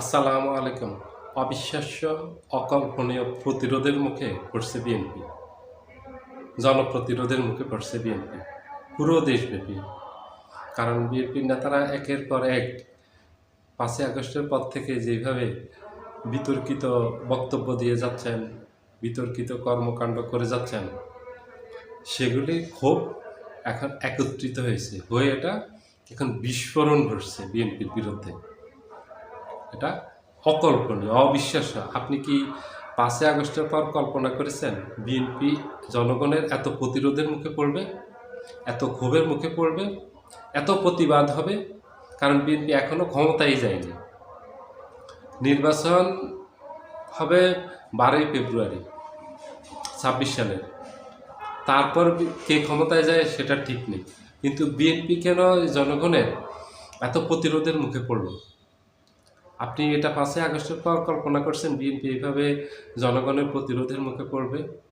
আসসালামু আলাইকুম। অবিশ্বাস্য, অকল্পনীয় প্রতিরোধের মুখে পড়ছে বিএনপি। জনপ্রতিরোধের মুখে পড়ছে বিএনপি। পুরো দেশব্যাপী। কারণ বিএনপির নেতারা একের পর এক পাঁচই আগস্টের পর থেকে যেভাবে বিতর্কিত বক্তব্য দিয়ে যাচ্ছেন, বিতর্কিত কর্মকাণ্ড করে যাচ্ছেন, সেগুলি খুব এখন একত্রিত হয়েছে। হয়ে এটা এখন বিস্ফোরণ ঘটছে বিএনপির বিরুদ্ধে। এটা অকল্পনীয়, অবিশ্বাস্য। আপনি কি পাঁচই আগস্টের পর কল্পনা করেছেন বিএনপি জনগণের এত প্রতিরোধের মুখে পড়বে? এত ক্ষোভের মুখে পড়বে? এত প্রতিবাদ হবে? কারণ বিএনপি এখনও ক্ষমতায় যায়নি। নির্বাচন হবে বারোই ফেব্রুয়ারি, ছাব্বিশ সালের। তারপর কে ক্ষমতায় যায় সেটা ঠিক নেই। কিন্তু বিএনপি কেন জনগণের এত প্রতিরোধের মুখে পড়ল আপনি এটা পাঁচই আগস্টের পর কল্পনা করছেন? বিএনপি এইভাবে জনগণের প্রতিরোধের মুখে পড়বে?